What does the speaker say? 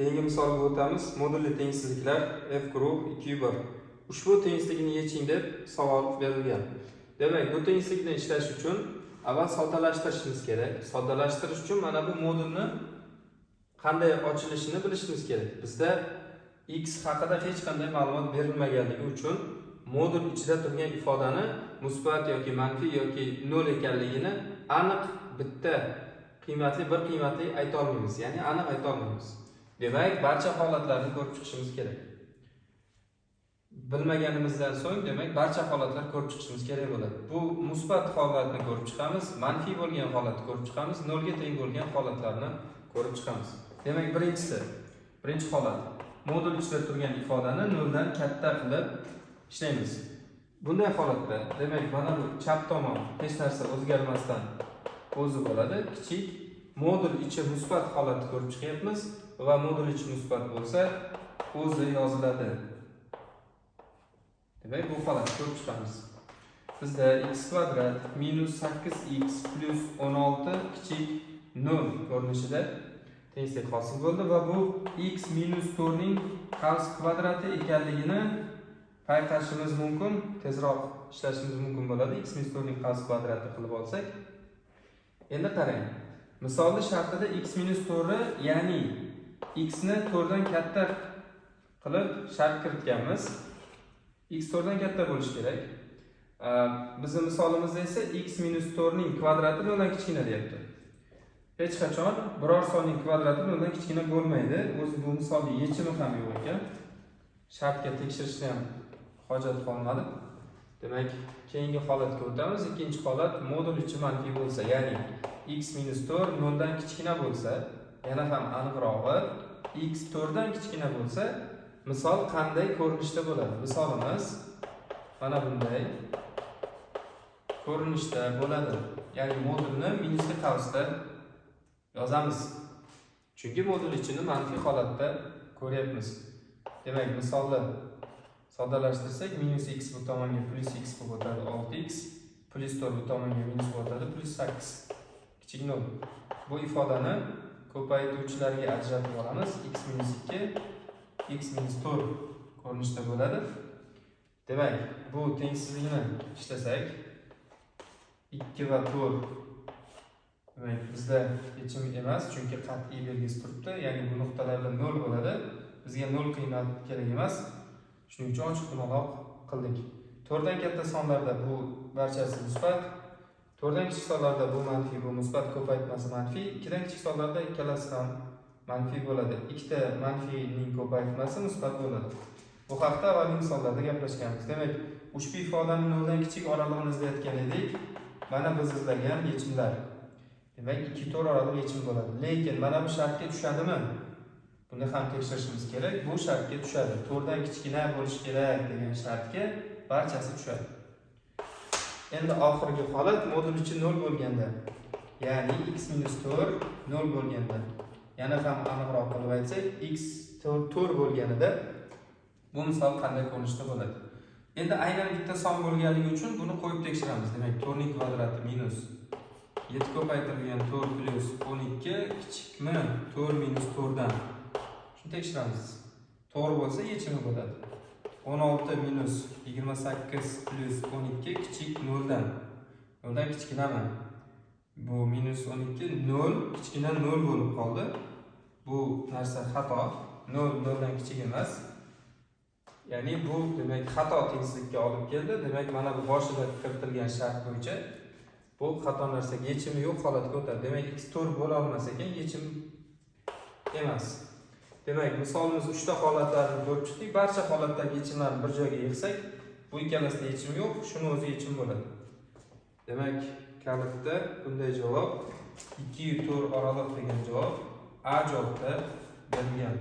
Keyingi misolga o'tamiz. Modulli tengsizliklar f guruh 2 1. Ushbu tengsizlikni yeching deb savol berilgan. Demak, bu tengsizlikni ishlash uchun avval soddalashtirishimiz kerak. Soddalashtirish uchun mana bu modulni qanday ochilishini bilishimiz kerak. Bizda x haqida hech qanday ma'lumot berilmaganligi uchun modul ichida turgan ifodani musbat yoki manfiy yoki nol ekanligini aniq bitta qiymatli bir qiymatli ayta olmaymiz, ya'ni aniq ayta olmaymiz. Demak, barcha holatlarni ko'rib chiqishimiz kerak. Bilmaganimizdan so'ng, demak, barcha holatlar ko'rib chiqishimiz kerak bo'ladi. Bu musbat holatni ko'rib chiqamiz, manfiy bo'lgan holatni ko'rib chiqamiz, nolga teng bo'lgan holatlarni ko'rib chiqamiz. Demak, birinchisi, birinchi holat. Modul ichida turgan ifodani noldan katta qilib ishlaymiz. Bunday holatda, demak, mana bu chap tomon hech narsa o'zgarmasdan o'zi bo'ladi, kichik modul ichi musbat holatni ko'rib chiqyapmiz va modul ichi musbat bo'lsa, o'zi yoziladi. Demak, bu holatni ko'rib chiqamiz. Bizda x kvadrat minus 8x plus 16 kichik 0 ko'rinishida tengsizlik hosil bo'ldi va bu x minus 4 ning qavs kvadrati ekanligini payqashimiz mumkin, tezroq ishlashimiz mumkin bo'ladi. x minus 4 ning qavs kvadrati qilib olsak. Endi qarang. Misolni shartida x minus 4 ya'ni x ni 4 dan katta qilib shart kiritganmiz. x 4 dan katta bo'lishi kerak. Bizning misolimizda esa x minus 4 ning kvadrati 0 dan kichkina deyapti. Hech qachon biror sonning kvadrati 0 dan kichkina bo'lmaydi. O'zi bu misolning yechimi ham yo'q ekan. Shartga tekshirishni ham hojat qolmadi. Demak, keyingi holatga o'tamiz. Ikkinchi holat modul ichi manfiy bo'lsa, ya'ni x minus 4 0 dan kichkina bo'lsa, yana ham aniqrog'i x 4 dan kichkina bo'lsa, misol qanday ko'rinishda bo'ladi? Misolimiz mana bunday ko'rinishda bo'ladi. Ya'ni modulni minusli qavsda yozamiz. Chunki modul ichini manfiy holatda ko'ryapmiz. Demak, misolni soddalashtirsak, minus x bu tomonga plus x bo'lib o'tadi 6x, plyus 4 bu tomonga minus bo'lib o'tadi plyus 8 kichik 0. Bu ifodani ko'paytuvchilarga ajratib olamiz. x minus 2, x minus 4 ko'rinishda bo'ladi. Demak, bu tengsizlikni ishlasak 2 va 4 demak bizda yechim emas, chunki qat'iy belgisi turibdi, ya'ni bu nuqtalarda nol bo'ladi. Bizga nol qiymat kerak emas. Shuning uchun ochiq dumaloq qildik. 4 dan katta sonlarda bu barchasi musbat, 4 kichik sonlarda bu manfiy, bu musbat ko'paytmasi manfiy, 2 dan kichik sonlarda ikkalasi ham manfiy bo'ladi. Ikkita manfiyning ko'paytmasi musbat bo'ladi. Bu haqda avvalgi misollarda gaplashganmiz. Demak, ushbu ifodani 0 dan kichik oralig'ini izlayotgan edik. Mana biz izlagan yechimlar. Demak, 2 4 oraliq yechim bo'ladi. Lekin mana bu shartga tushadimi? Buni ham tekshirishimiz kerak. Bu shartga tushadi. 4 dan kichkina bo'lishi kerak degan shartga barchasi tushadi. Endi oxirgi holat modul ichi 0 bo'lganda, ya'ni x 4 0 bo'lganda. Yana ham aniqroq qilib aytsak, x 4 bo'lganida bu misol qanday ko'rinishda bo'ladi? Endi aynan bitta son bo'lganligi uchun buni qo'yib tekshiramiz. Demak, 4 ning kvadrati minus 7 ko'paytirilgan 4 plyus 12 kichikmi 4 minus 4 dan. Shuni tekshiramiz. To'g'ri bo'lsa yechimi bo'ladi. 16 minus 28 plus 12 kichik 0 dan. 0 dan kichkinami? Bu minus 12 0 kichkina 0 bo'lib qoldi. Bu narsa xato. 0 0 dan kichik emas. Ya'ni bu demak xato tengsizlikka olib keldi. Demak, mana bu boshida kiritilgan shart bo'yicha bu xato narsaga yechimi yo'q holatga o'tadi. Demak, x 4 bo'la olmas ekan, yechim emas. Demak, misolimiz 3 ta holatlarni ko'rib chiqdik. Barcha holatdagi yechimlarni bir joyga yig'sak, bu ikkalasida yechim yo'q, shuni o'zi yechim bo'ladi. Demak, kalitda bunday javob 2 4 oraliq degan javob A javobda berilgan.